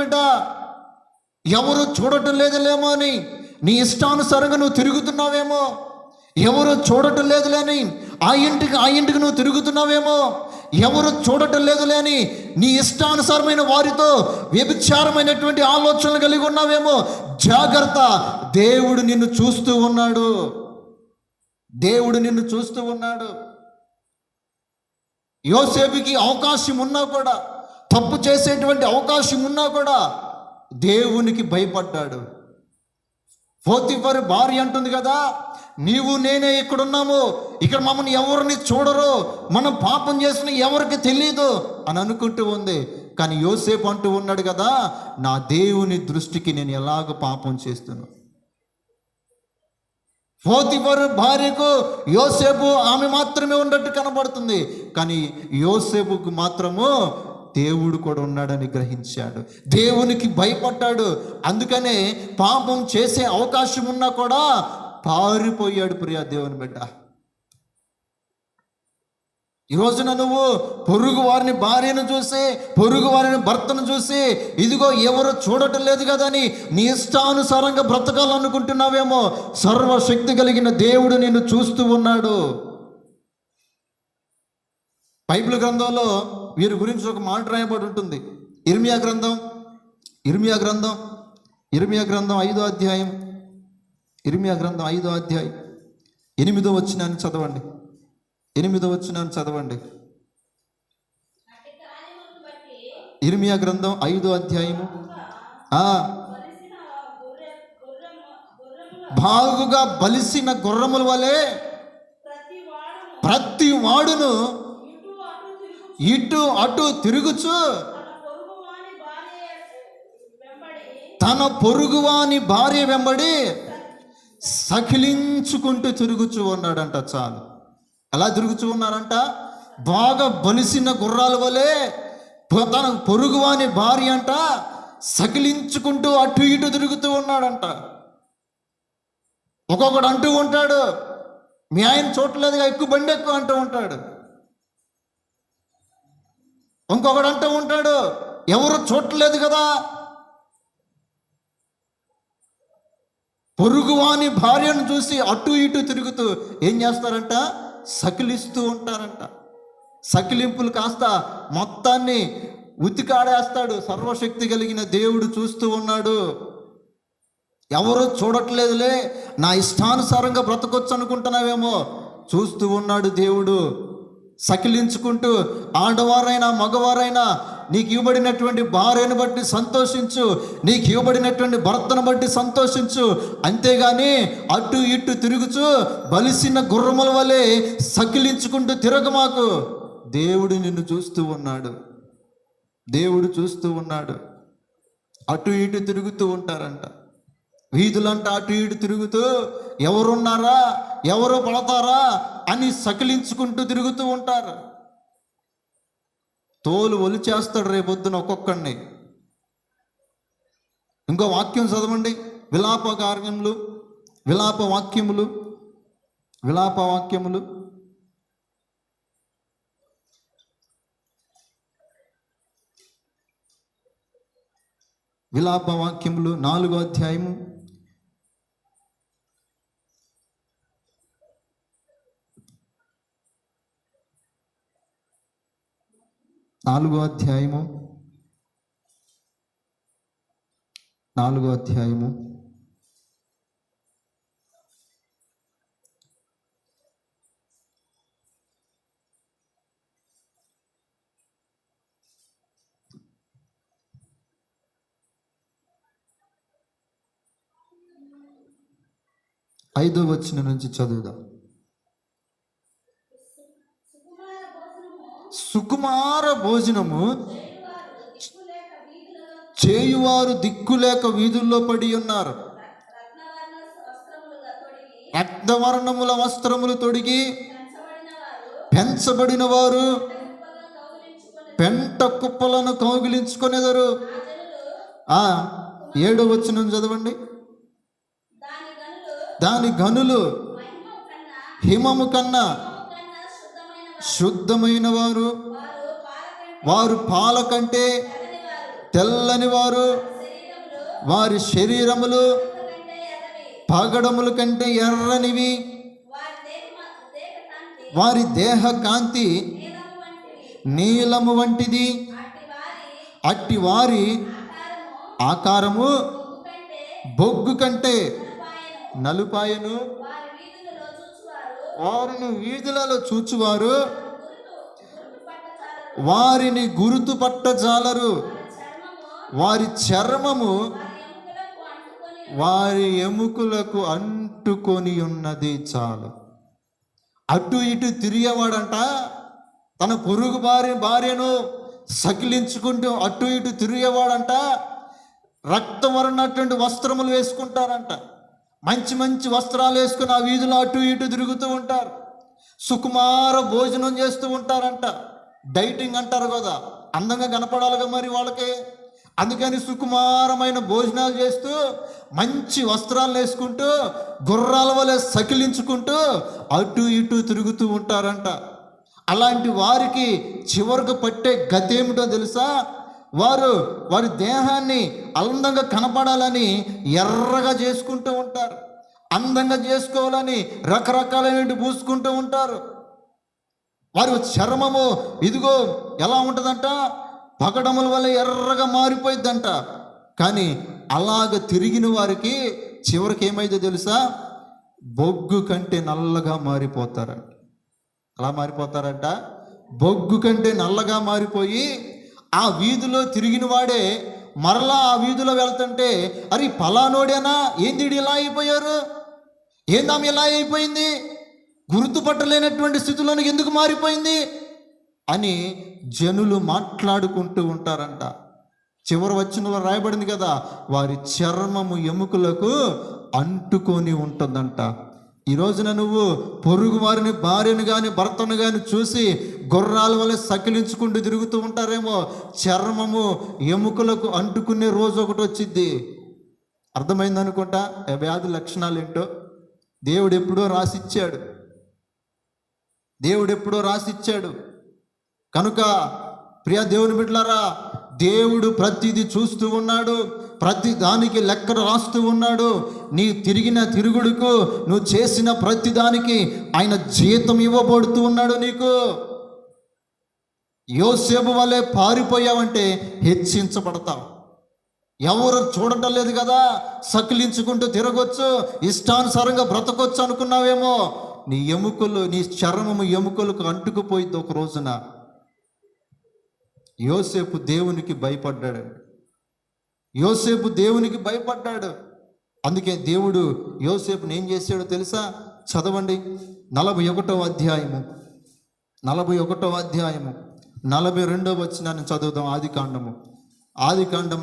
బిడ్డ ఎవరు చూడటం లేదులేమో అని నీ ఇష్టానుసారంగా నువ్వు తిరుగుతున్నావేమో. ఎవరు చూడటం లేదులేని ఆ ఇంటికి ఆ ఇంటికి నువ్వు తిరుగుతున్నావేమో. ఎవరు చూడటం లేదులేని నీ ఇష్టానుసారమైన వారితో వ్యభిచారమైనటువంటి ఆలోచనలు కలిగి ఉన్నావేమో. జాగ్రత్త దేవుడు నిన్ను చూస్తూ ఉన్నాడు. దేవుడు నిన్ను చూస్తూ ఉన్నాడు. యోసేపుకి అవకాశం ఉన్నా కూడా తప్పు చేసేటువంటి అవకాశం ఉన్నా కూడా దేవునికి భయపడ్డాడు. పోతిఫర్ భార్య అంటుంది కదా నీవు నేనే ఇక్కడ ఉన్నాము ఇక్కడ మమ్మల్ని ఎవరిని చూడరు. మనం పాపం చేసిన ఎవరికి తెలియదు అని అనుకుంటూ ఉంది. కానీ యోసేపు అంటూ ఉన్నాడు కదా నా దేవుని దృష్టికి నేను ఎలాగ పాపం చేస్తున్నాను పోతిఫరు భార్యకు యోసేపు ఆమె మాత్రమే ఉన్నట్టు కనబడుతుంది. కానీ యోసేపుకు మాత్రము దేవుడు కూడా ఉన్నాడని గ్రహించాడు. దేవునికి భయపడ్డాడు. అందుకనే పాపం చేసే అవకాశం ఉన్నా కూడా పారిపోయాడు ప్రియా దేవుని బిడ్డ. ఈ రోజున నువ్వు పొరుగు వారిని భార్యను చూసి పొరుగు వారిని భర్తను చూసి ఇదిగో ఎవరు చూడటం లేదు కదా అని నీ ఇష్టానుసారంగా బ్రతకాలనుకుంటున్నావేమో. సర్వశక్తి కలిగిన దేవుడు నిన్ను చూస్తూ ఉన్నాడు. బైబిల్ గ్రంథంలో వీరి గురించి ఒక మాట రాయబడి ఉంటుంది. ఇర్మియా గ్రంథం ఇర్మియా గ్రంథం ఇర్మియా గ్రంథం ఐదో అధ్యాయం ఇర్మియా గ్రంథం ఐదో అధ్యాయం. ఎనిమిదో వచ్చినాన్ని చదవండి. ఎనిమిదో వచ్చినాన్ని చదవండి. ఇర్మియా గ్రంథం ఐదో అధ్యాయము. బాగుగా బలిసిన గుర్రముల వలె ప్రతి వాడును ఇటు అటు తిరుగుచు తన పొరుగువాని భార్య వెంబడి సకిలించుకుంటూ తిరుగుచూ ఉన్నాడంట చాలు. ఎలా తిరుగుచూ ఉన్నారంట? బాగా బలిసిన గుర్రాల వలె తన పొరుగువాని భార్య అంట సకిలించుకుంటూ అటు ఇటు తిరుగుతూ ఉన్నాడంట. ఒక్కొక్కడు అంటూ ఉంటాడు మీ ఆయన చూడలేదుగా ఎక్కువ బండి ఎక్కువ అంటూ ఉంటాడు. ఇంకొకడు అంటూ ఉంటాడు ఎవరు చూడలేదు కదా. పొరుగువాని భార్యను చూసి అటు ఇటు తిరుగుతూ ఏం చేస్తారంట? సకిలిస్తూ ఉంటారంట. సకిలింపులు కాస్త మొత్తాన్ని ఉతికాడేస్తాడు. సర్వశక్తి కలిగిన దేవుడు చూస్తూ ఉన్నాడు. ఎవరు చూడట్లేదులే నా ఇష్టానుసారంగా బ్రతకొచ్చు అనుకుంటున్నావేమో. చూస్తూ ఉన్నాడు దేవుడు. సకిలించుకుంటూ ఆడవారైనా మగవారైనా నీకు ఇవ్వబడినటువంటి భార్యను బట్టి సంతోషించు నీకు ఇవ్వబడినటువంటి భర్తను బట్టి సంతోషించు. అంతేగాని అటు ఇటు తిరుగుచు బలిసిన గుర్రముల వలె సకిలించుకుంటూ తిరగమాకు దేవుడు నిన్ను చూస్తూ ఉన్నాడు. దేవుడు చూస్తూ ఉన్నాడు. అటు ఇటు తిరుగుతూ ఉంటారంట. వీధులంట అటు ఇటు తిరుగుతూ ఎవరున్నారా? ఎవరు పడతారా అని సకిలించుకుంటూ తిరుగుతూ ఉంటారు. తోలు ఒలిచేస్తాడు రేపొద్దున ఒక్కొక్కడిని. ఇంకో వాక్యం చదవండి. విలాప కార్యములు విలాప వాక్యములు విలాప వాక్యములు. విలాప వాక్యములు నాలుగో అధ్యాయము. నాలుగో అధ్యాయము. నాలుగో అధ్యాయము. ఐదో వచ్చిన నుంచి చదువుదాం. సుకుమార భోజనము చేయువారు దిక్కులేక వీధుల్లో పడి ఉన్నారు. రక్తవర్ణముల వస్త్రములు తొడిగి పెంచబడిన వారు పెంట కుప్పలను కౌగిలించుకునేదారు. ఆ ఏడో వచ్చిన చదవండి. దాని గనులు హిమము కన్నా శుద్ధమైన వారు వారు పాల కంటే తెల్లని వారు వారి శరీరములు పగడముల కంటే ఎర్రనివి. వారి దేహ కాంతి నీలము వంటిది. అట్టి వారి ఆకారము బొగ్గు కంటే నలుపాయను. వారిని వీధులలో చూచువారు. వారిని గుర్తుపట్ట జాలరు వారి చర్మము వారి ఎముకలకు అంటుకొని ఉన్నది చాలు. అటు ఇటు తిరిగేవాడంట. తన పొరుగు భార్య భార్యను సకిలించుకుంటూ అటు ఇటు తిరిగేవాడంట. రక్తం వస్త్రములు వేసుకుంటారంట. మంచి మంచి వస్త్రాలు వేసుకుని ఆ వీధిలో అటు ఇటు తిరుగుతూ ఉంటారు. సుకుమార భోజనం చేస్తూ ఉంటారంట. డైటింగ్ అంటారు కదా అందంగా కనపడాలిగా మరి వాళ్ళకి. అందుకని సుకుమారమైన భోజనాలు చేస్తూ మంచి వస్త్రాలు వేసుకుంటూ గుర్రాల వలె సకిలించుకుంటూ అటు ఇటు తిరుగుతూ ఉంటారంట. అలాంటి వారికి చివరకు పట్టే గతి ఏమిటో తెలుసా? వారు వారి దేహాన్ని అందంగా కనపడాలని ఎర్రగా చేసుకుంటూ ఉంటారు. అందంగా చేసుకోవాలని రకరకాలైనటువంటి పూసుకుంటూ ఉంటారు. వారి చర్మము ఇదిగో ఎలా ఉంటుందంట? పగడముల వల్ల ఎర్రగా మారిపోయిద్దంట. కానీ అలాగ తిరిగిన వారికి చివరికి ఏమైందో తెలుసా? బొగ్గు కంటే నల్లగా మారిపోతారంట. అలా మారిపోతారంట. బొగ్గు కంటే నల్లగా మారిపోయి ఆ వీధిలో తిరిగిన వాడే మరలా ఆ వీధిలో వెళ్తుంటే అరే పలానోడేనా? ఏంది ఇలా అయిపోయారు? ఏందాం ఇలా అయిపోయింది? గుర్తుపట్టలేనటువంటి స్థితిలోనికి ఎందుకు మారిపోయింది? అని జనులు మాట్లాడుకుంటూ ఉంటారంట. చివరి వచ్చినలో రాయబడింది కదా వారి చర్మము ఎముకలకు అంటుకొని ఉంటుందంట. ఈ రోజున నువ్వు పొరుగు వారిని భార్యను కానీ భర్తను కానీ చూసి గుర్రాల వల్ల సకిలించుకుంటూ తిరుగుతూ ఉంటారేమో. చర్మము ఎముకలకు అంటుకునే రోజు ఒకటి వచ్చింది అర్థమైంది అనుకుంటా వ్యాధి లక్షణాలు ఏంటో దేవుడు ఎప్పుడో రాసిచ్చాడు. దేవుడు ఎప్పుడో రాసిచ్చాడు. కనుక ప్రియ దేవుని బిడ్డలారా దేవుడు ప్రతిదీ చూస్తూ ఉన్నాడు ప్రతి దానికి లెక్క రాస్తూ ఉన్నాడు. నీ తిరిగిన తిరుగుడుకు నువ్వు చేసిన ప్రతి దానికి ఆయన జీతం ఇవ్వబడుతూ ఉన్నాడు నీకు. యోసేపు వల్లే పారిపోయావంటే హెచ్చించబడతావు. ఎవరు చూడటం లేదు కదా సకిలించుకుంటూ తిరగొచ్చు ఇష్టానుసారంగా బ్రతకొచ్చు అనుకున్నావేమో. నీ ఎముకలు నీ చర్మము ఎముకలకు అంటుకుపోయింది ఒక రోజున. యోసేపు దేవునికి భయపడ్డాడు. యోసేపు దేవునికి భయపడ్డాడు. అందుకే దేవుడు యోసేపుని ఏం చేశాడో తెలుసా? చదవండి. నలభై ఒకటో అధ్యాయము. నలభై ఒకటో అధ్యాయము. నలభై రెండో వచ్చినాన్ని చదువుదాం ఆది కాండము. ఆది కాండం